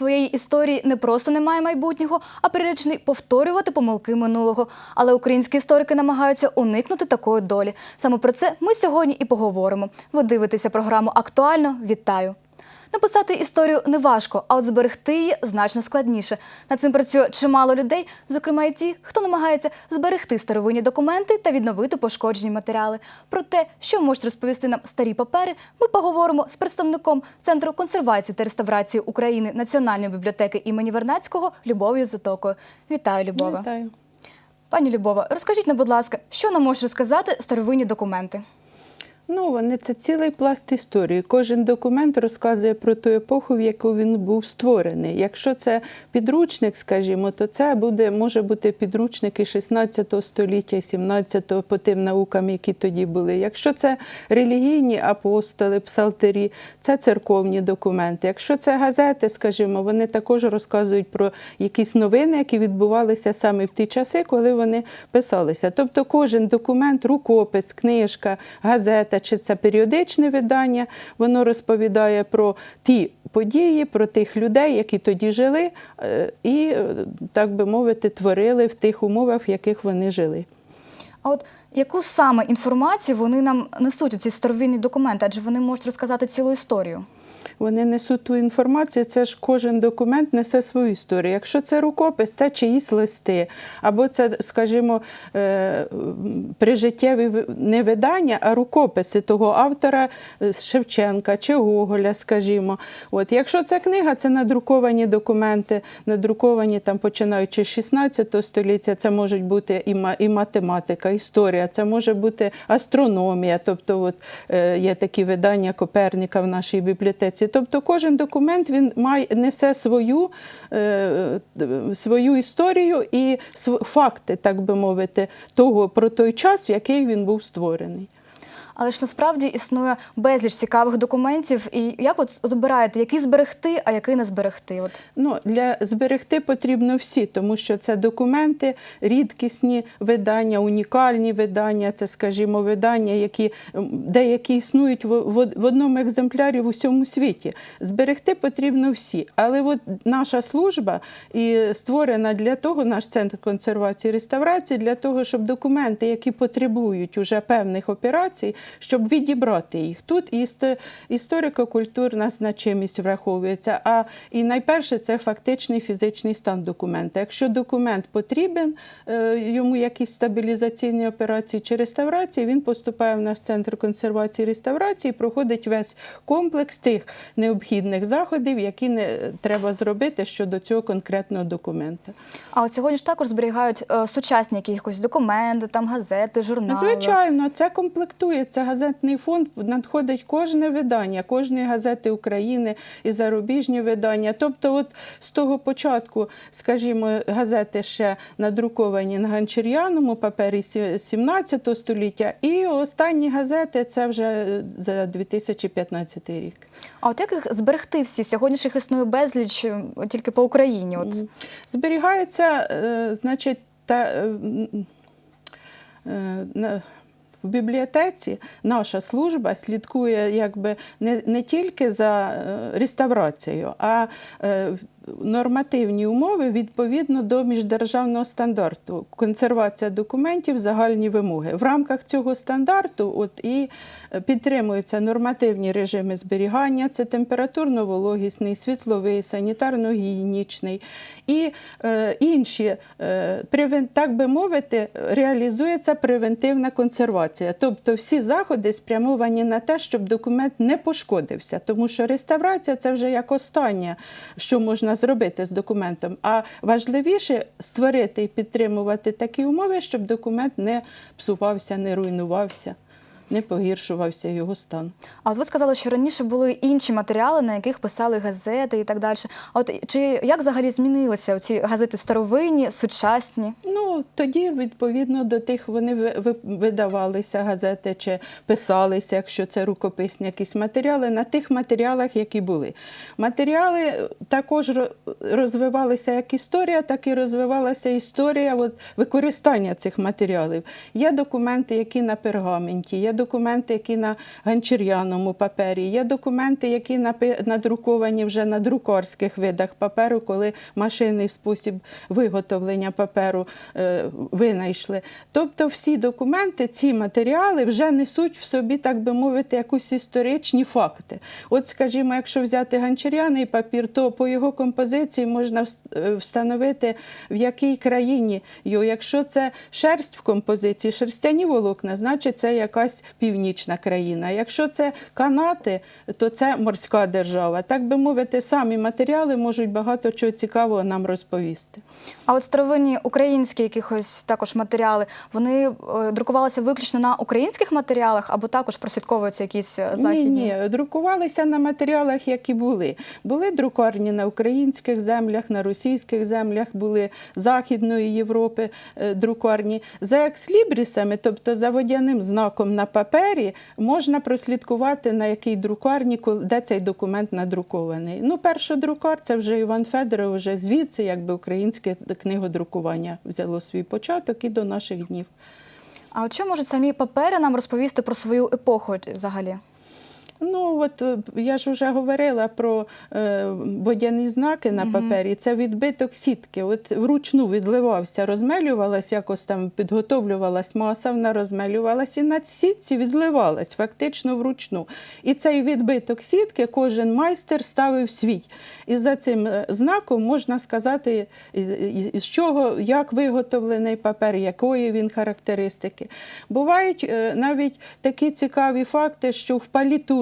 своєї історії, не просто не має майбутнього, а приречений повторювати помилки минулого. Але українські історики намагаються уникнути такої долі. Саме про це ми сьогодні і поговоримо. Ви дивитеся програму Актуально. Вітаю! Написати історію не важко, а от зберегти її значно складніше. Над цим працює чимало людей, зокрема і ті, хто намагається зберегти старовинні документи та відновити пошкоджені матеріали. Про те, що можуть розповісти нам старі папери, ми поговоримо з представником Центру консервації та реставрації України Національної бібліотеки імені Вернацького Любов'ю Затокою. Вітаю, Любова. Вітаю. Пані Любова, розкажіть нам, будь ласка, що нам можуть розказати старовинні документи? Ну, вони це цілий пласт історії. Кожен документ розказує про ту епоху, в яку він був створений. Якщо це підручник, скажімо, то це буде, може бути підручник і 16 століття, і 17 по тим наукам, які тоді були. Якщо це релігійні апостоли, псалтері, це церковні документи. Якщо це газети, скажімо, вони також розказують про якісь новини, які відбувалися саме в ті часи, коли вони писалися. Тобто кожен документ, рукопис, книжка, газета чи це періодичне видання, воно розповідає про ті події, про тих людей, які тоді жили, е, і, е, так би мовити, творили в тих умовах, в яких вони жили. А от яку саме інформацію вони нам несуть у ці старовинні документи, адже вони можуть розказати цілу історію? Вони несуть ту інформацію, це ж кожен документ несе свою історію. Якщо це рукопис, це чиїсь листи, або це, скажімо, е, прижиттєві не видання, а рукописи того автора е, Шевченка чи Гоголя, скажімо. От, якщо це книга, це надруковані документи, надруковані там, починаючи з 16 століття, це можуть бути і, математика, історія, це може бути астрономія, тобто от, е, є такі видання Коперніка в нашій бібліотеці. Тобто кожен документ він має, несе свою, е, свою історію і факти, так би мовити, того про той час, в який він був створений. Але ж насправді існує безліч цікавих документів. І як от збираєте, які зберегти, а який не зберегти? От Ну, для зберегти потрібно всі, тому що це документи, рідкісні видання, унікальні видання, це, скажімо, видання, які деякі існують в одному екземплярі в усьому світі. Зберегти потрібно всі. Але от наша служба і створена для того, наш центр консервації і реставрації, для того, щоб документи, які потребують уже певних операцій, щоб відібрати їх. Тут історико-культурна значимість враховується. А і найперше це фактичний фізичний стан документа. Якщо документ потрібен, е, йому якісь стабілізаційні операції чи реставрації, він поступає в наш центр консервації і реставрації, проходить весь комплекс тих необхідних заходів, які не треба зробити щодо цього конкретного документа. а от сьогодні ж також зберігають е, сучасні якісь документи, там газети, журнали. Звичайно, це комплектується газетний фонд. Надходить кожне видання, кожної газети України і зарубіжні видання. Тобто, от з того початку, скажімо, газети ще надруковані на ганчір'яному папері сі- 17 століття, і останні газети це вже за 2015 рік. А от як їх зберегти всі? Сьогодні ж їх існує безліч е, тільки по Україні. От Зберігається, е, значить, та, е, е, в бібліотеці наша служба слідкує якби не, не тільки за е, реставрацією, а е, нормативні умови відповідно до міждержавного стандарту. Консервація документів, загальні вимоги. В рамках цього стандарту от і е, підтримуються нормативні режими зберігання, це температурно-вологісний, світловий, санітарно-гігієнічний і е, інші, е, так би мовити, реалізується превентивна консервація. Тобто всі заходи спрямовані на те, щоб документ не пошкодився, тому що реставрація це вже як останнє, що можна зробити з документом. А важливіше створити і підтримувати такі умови, щоб документ не псувався, не руйнувався, не погіршувався його стан. А от ви сказали, що раніше були інші матеріали, на яких писали газети і так далі. А от чи як взагалі змінилися ці газети старовинні, сучасні? Ну, тоді, відповідно до тих, вони ви- ви- видавалися газети чи писалися, якщо це рукописні якісь матеріали, на тих матеріалах, які були. Матеріали також розвивалися як історія, так і розвивалася історія от, використання цих матеріалів. Є документи, які на пергаменті, є документи, які на ганчір'яному папері, є документи, які надруковані вже на друкарських видах паперу, коли машинний спосіб виготовлення паперу е, винайшли. Тобто всі документи, ці матеріали вже несуть в собі, так би мовити, якусь історичні факти. От, скажімо, якщо взяти ганчаряний папір, то по його композиції можна е, встановити, в якій країні його. Якщо це шерсть в композиції, шерстяні волокна, значить це якась північна країна. Якщо це канати, то це морська держава. Так би мовити, самі матеріали можуть багато чого цікавого нам розповісти. А от старовинні українські якихось також матеріали, вони е, друкувалися виключно на українських матеріалах або також прослідковуються якісь е, західні? Ні, ні, друкувалися на матеріалах, які були. Були друкарні на українських землях, на російських землях, були Західної Європи е, друкарні. За екслібрісами, тобто за водяним знаком на папері, можна прослідкувати, на якій друкарні, де цей документ надрукований. Ну, першодрукар це вже Іван Федоров, вже звідси, якби українське книгодрукування взяло свій початок і до наших днів. А от що можуть самі папери нам розповісти про свою епоху взагалі? Ну, от е, я ж вже говорила про е, водяні знаки на папері. Це відбиток сітки. От вручну відливався, розмелювалась, якось там підготовлювалась маса, вона розмелювалась і на сітці відливалась, фактично вручну. І цей відбиток сітки кожен майстер ставив свій. І за цим е, знаком можна сказати, з чого, як виготовлений папер, якої він характеристики. Бувають е, навіть такі цікаві факти, що в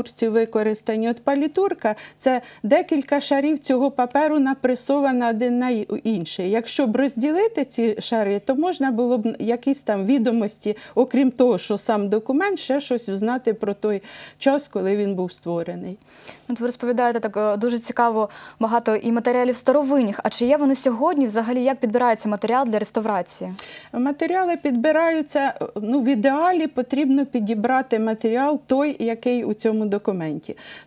палітурці використані. От палітурка це декілька шарів цього паперу напресовано один на інший. Якщо б розділити ці шари, то можна було б якісь там відомості, окрім того, що сам документ, ще щось знати про той час, коли він був створений. От ви розповідаєте так е, дуже цікаво багато і матеріалів старовинних. А чи є вони сьогодні? Взагалі як підбирається матеріал для реставрації? Матеріали підбираються. Ну, в ідеалі потрібно підібрати матеріал той, який у цьому документі.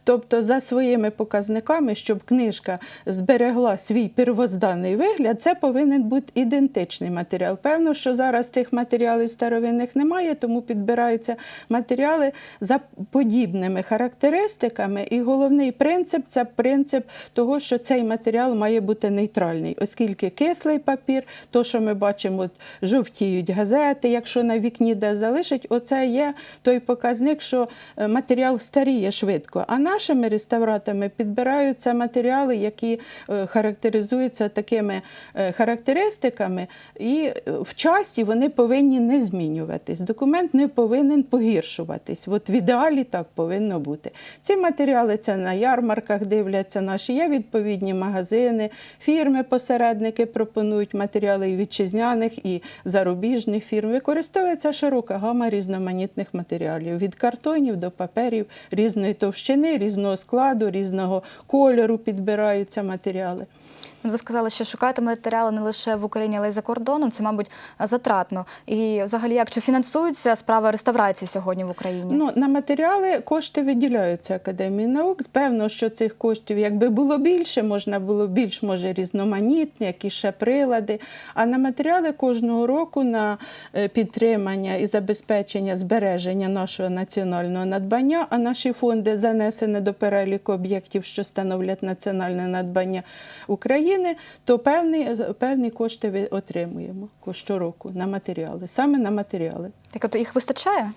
Тобто, за своїми показниками, щоб книжка зберегла свій первозданний вигляд, це повинен бути ідентичний матеріал. Певно, що зараз тих матеріалів старовинних немає, тому підбираються матеріали за подібними характеристиками. І головний принцип це принцип того, що цей матеріал має бути нейтральний, оскільки кислий папір, то, що ми бачимо, от, жовтіють газети, якщо на вікні де залишить, оце є той показник, що е, матеріал старіє швидко. А нашими реставратами підбираються матеріали, які е, характеризуються такими е, характеристиками, і е, в часі вони повинні не змінюватись. Документ не повинен погіршуватись. От в ідеалі так повинно бути. Ці матеріали це на ярмарках дивляться наші. Є відповідні магазини, фірми, посередники пропонують матеріали і вітчизняних і зарубіжних фірм. Використовується широка гама різноманітних матеріалів від картонів до паперів різної товщини, різного складу, різного кольору підбираються матеріали. Ви сказали, що шукаєте матеріали не лише в Україні, але й за кордоном. Це, мабуть, затратно. І взагалі, як чи фінансується справа реставрації сьогодні в Україні? Ну, на матеріали кошти виділяються Академії наук. Певно, що цих коштів, якби було більше, можна було більш може різноманітні, якісь ще прилади. А на матеріали кожного року на е, підтримання і забезпечення збереження нашого національного надбання, а наші фонди занесені до переліку об'єктів, що становлять національне надбання України, то певні, певні кошти отримуємо щороку на матеріали, саме на матеріали. Так от їх вистачає?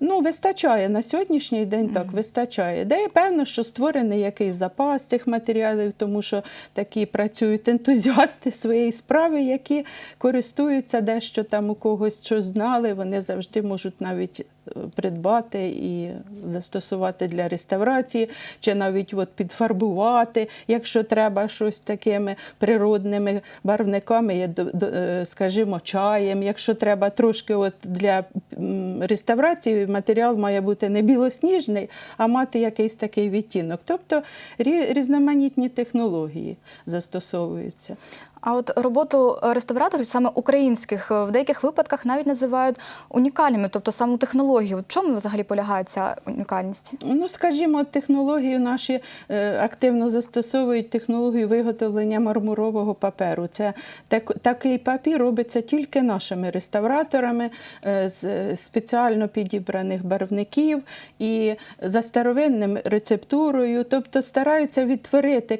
Ну, вистачає на сьогоднішній день, так вистачає. Де є певно, що створений якийсь запас цих матеріалів, тому що такі працюють ентузіасти своєї справи, які користуються дещо там у когось щось знали. Вони завжди можуть навіть е, придбати і застосувати для реставрації, чи навіть от підфарбувати, якщо треба щось такими природними барвниками, е, скажімо, чаєм. Якщо треба трошки от для реставрації, матеріал має бути не білосніжний, а мати якийсь такий відтінок. Тобто різноманітні технології застосовуються. А от роботу реставраторів, саме українських, е, в деяких випадках навіть називають унікальними, тобто саму технологію. В чому взагалі полягає ця унікальність? Ну, скажімо, технологію наші е, активно застосовують технологію виготовлення мармурового паперу. Це так, такий папір робиться тільки нашими реставраторами е, з спеціально підібраних барвників і за старовинним рецептурою. Тобто стараються відтворити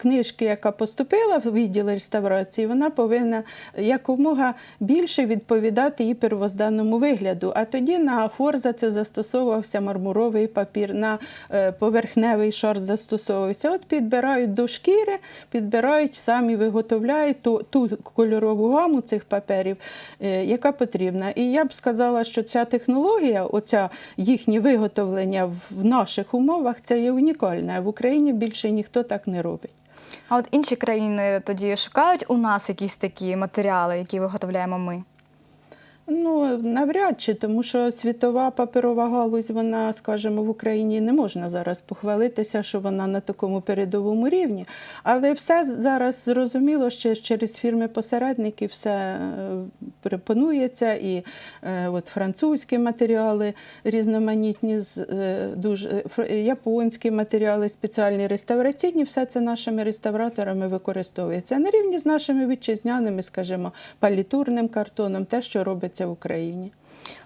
книжки, яка поступила в відділ реставрації, вона повинна якомога більше відповідати її первозданному вигляду. А тоді на форза це застосовувався мармуровий папір, на е, поверхневий шар застосовувався. От підбирають до шкіри, підбирають самі виготовляють ту, ту кольорову гаму цих паперів, е, яка потрібна. І я б сказала, що ця технологія, оця їхнє виготовлення в наших умовах, це є унікальне. В Україні більше ніхто так не робить. А от інші країни тоді шукають у нас якісь такі матеріали, які виготовляємо ми. Ну, навряд чи, тому що світова паперова галузь, вона, скажімо, в Україні не можна зараз похвалитися, що вона на такому передовому рівні. Але все зараз зрозуміло, що через фірми-посередники все е, пропонується, і е, от французькі матеріали різноманітні, з, е, дуже, фр- японські матеріали, спеціальні реставраційні, все це нашими реставраторами використовується. На рівні з нашими вітчизняними, скажімо, палітурним картоном, те, що робиться в Україні.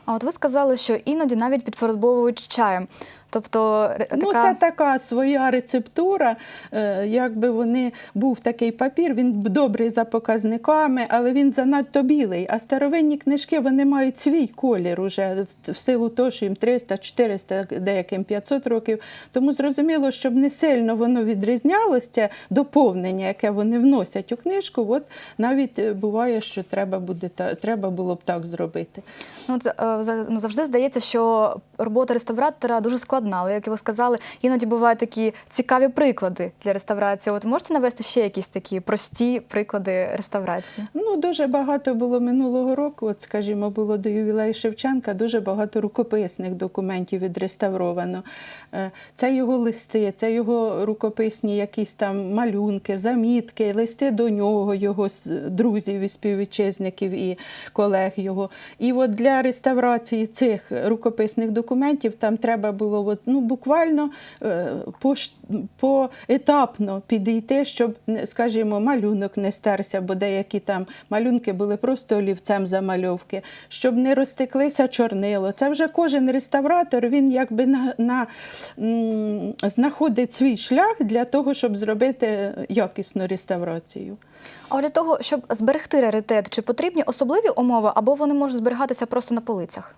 А от ви сказали, що іноді навіть підфарбовують чаєм. Тобто Ну, така... це така своя рецептура. Е, Якби вони був такий папір, він добрий за показниками, але він занадто білий. А старовинні книжки вони мають свій колір уже в- силу того, що їм 300, 400, деяким 500 років. Тому зрозуміло, щоб не сильно воно відрізнялося, доповнення, яке вони вносять у книжку. От навіть е, буває, що треба буде треба було б так зробити. От, е, ну, завжди здається, що робота реставратора дуже складна, але як ви сказали, іноді бувають такі цікаві приклади для реставрації. От можете навести ще якісь такі прості приклади реставрації? Ну, дуже багато було минулого року, от, скажімо, було до ювілею Шевченка, дуже багато рукописних документів відреставровано. Е, Це його листи, це його рукописні якісь там малюнки, замітки, листи до нього, його друзів і співвітчизників і колег його. І от для реставрації цих рукописних документів там треба було ну, буквально е, поетапно підійти, щоб, скажімо, малюнок не стерся, бо деякі там малюнки були просто олівцем замальовки, щоб не розтеклися чорнило. Це вже кожен реставратор, він якби на, на, знаходить свій шлях для того, щоб зробити якісну реставрацію. А для того, щоб зберегти раритет, чи потрібні особливі умови, або вони можуть зберігатися просто на полицях?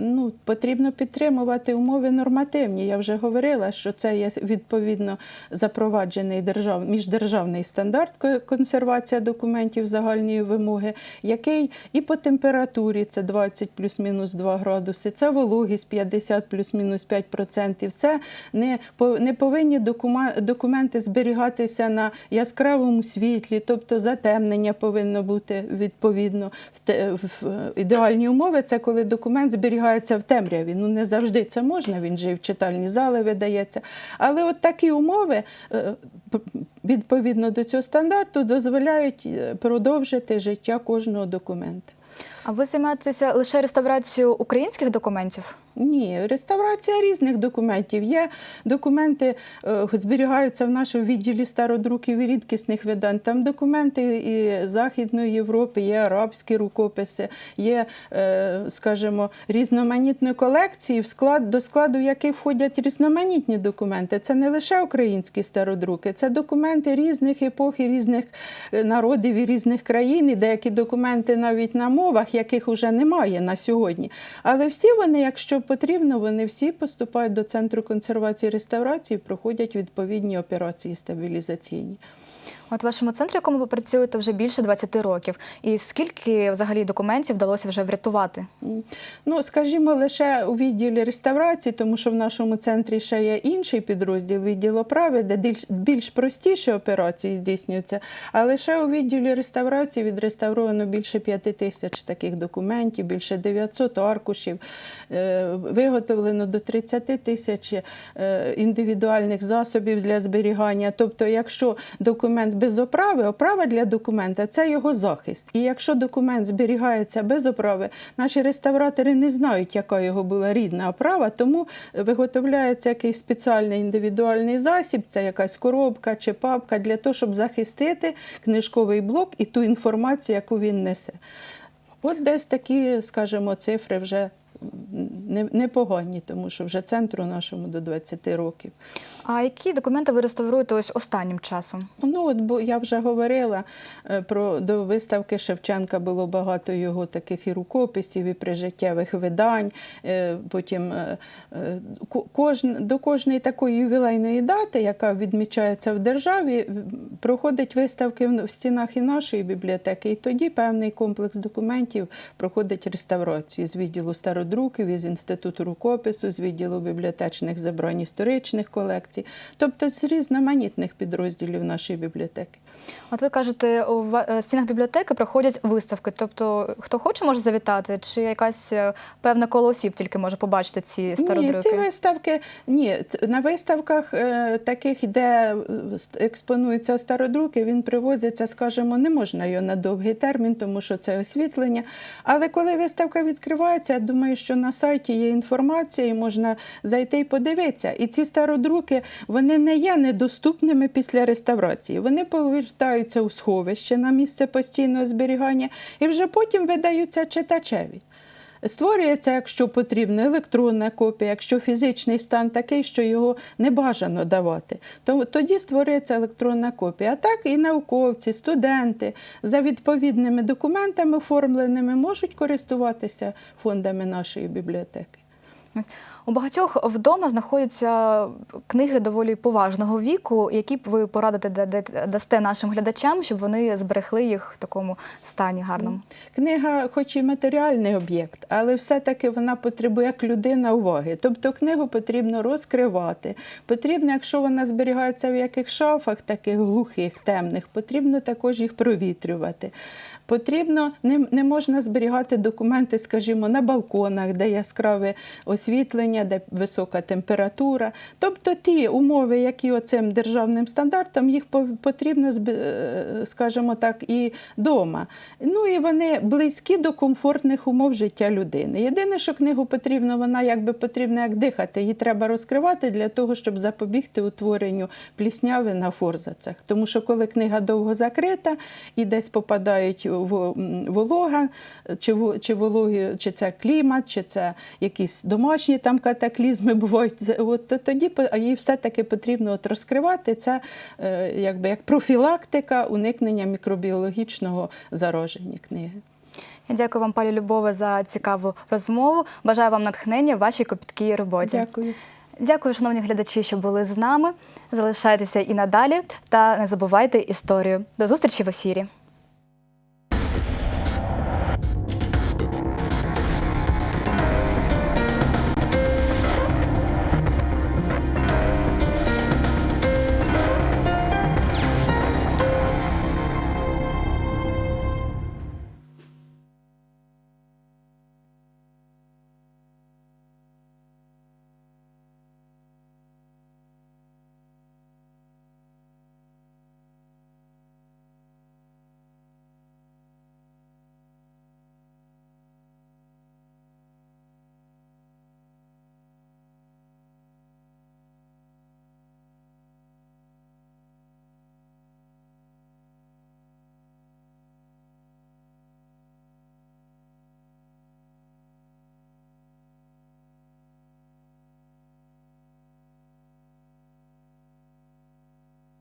Ну, потрібно підтримувати умови нормативні. Я вже говорила, що це є відповідно запроваджений держав... міждержавний стандарт консервація документів загальної вимоги, який і по температурі це 20 плюс-мінус 2 градуси, це вологість 50 плюс-мінус 5 процентів. Це не, не повинні документи зберігатися на яскравому світлі, тобто затемнення повинно бути відповідно в, те- в ідеальні умови. Це коли документ зберігається в темряві. Ну не завжди це можна. Він же і в читальні зали видається. Але от такі умови е, відповідно до цього стандарту дозволяють е, продовжити життя кожного документа. А ви займаєтеся лише реставрацією українських документів? Ні, реставрація різних документів. Є документи, е, зберігаються в нашому відділі стародруків і рідкісних видань. Там документи і Західної Європи, є арабські рукописи, є, е, скажімо, різноманітні колекції, в склад, до складу яких входять різноманітні документи. Це не лише українські стародруки, це документи різних епох і різних е, народів і різних країн, і деякі документи навіть на мовах, яких вже немає на сьогодні. Але всі вони, якщо потрібно, вони всі поступають до центру консервації і реставрації, проходять відповідні операції стабілізаційні. От в вашому центрі, в якому ви працюєте вже більше 20 років, і скільки взагалі документів вдалося вже врятувати? Ну, скажімо, лише у відділі реставрації, тому що в нашому центрі ще є інший підрозділ, відділ оправи, де більш, більш простіші операції здійснюються. А лише у відділі реставрації відреставровано більше п'яти тисяч таких документів, більше 900 аркушів, е, виготовлено до 30 тисяч е, індивідуальних засобів для зберігання. Тобто, якщо документ документ без оправи, оправа для документа це його захист. І якщо документ зберігається без оправи, наші реставратори не знають, яка його була рідна оправа, тому виготовляється якийсь спеціальний індивідуальний засіб, це якась коробка чи папка для того, щоб захистити книжковий блок і ту інформацію, яку він несе. От десь такі, скажімо, цифри вже непогані, тому що вже центру нашому до 20 років. А які документи ви реставруєте ось останнім часом? Ну, от бо я вже говорила е, про до виставки Шевченка було багато його таких і рукописів, і прижиттєвих видань. Е, Потім е, ко- кожн, до кожної такої ювілейної дати, яка відмічається в державі, проходить виставки в стінах і нашої бібліотеки. І тоді певний комплекс документів проходить реставрацію з відділу стародруків, із інституту рукопису, з відділу бібліотечних забрань історичних колекцій, тобто з різноманітних підрозділів нашої бібліотеки. От ви кажете, у е, стінах бібліотеки проходять виставки. Тобто, хто хоче, може завітати, чи якась е, певна коло осіб тільки може побачити ці стародруки? Ні, ці виставки ні. На виставках е, таких, де експонуються стародруки, він привозиться, скажімо, не можна його на довгий термін, тому що це освітлення. Але коли виставка відкривається, я думаю, що на сайті є інформація, і можна зайти і подивитися. І ці стародруки вони не є недоступними після реставрації. Вони повертаються у сховище на місце постійного зберігання і вже потім видаються читачеві. Створюється, якщо потрібно, електронна копія, якщо фізичний стан такий, що його не бажано давати, то тоді створюється електронна копія. А так і науковці, студенти за відповідними документами оформленими можуть користуватися фондами нашої бібліотеки. У багатьох вдома знаходяться книги доволі поважного віку, які б ви порадите да- да- дасте нашим глядачам, щоб вони зберегли їх в такому стані гарному. Книга, хоч і матеріальний об'єкт, але все-таки вона потребує як людина уваги. Тобто книгу потрібно розкривати. Потрібно, якщо вона зберігається в яких шафах, таких глухих, темних, потрібно також їх провітрювати. Потрібно не, не можна зберігати документи, скажімо, на балконах, де яскраве освітлення, де висока температура. Тобто ті умови, які оцим державним стандартам, їх по- потрібно, е, скажімо так, і вдома. Ну і вони близькі до комфортних умов життя людини. Єдине, що книгу потрібно, вона якби потрібна як дихати, її треба розкривати для того, щоб запобігти утворенню плісняви на форзацях. Тому що коли книга довго закрита і десь попадають м, волога, чи, чи вологі, чи це клімат, чи це якісь домашні там катаклізми бувають, от то- тоді її все-таки потрібно от розкривати. Це е, якби як профілактика уникнення мікробіологічного зараження книги. Я дякую вам, пані Любове, за цікаву розмову. Бажаю вам натхнення в вашій копіткій роботі. Дякую. Дякую, шановні глядачі, що були з нами. Залишайтеся і надалі та не забувайте історію. До зустрічі в ефірі.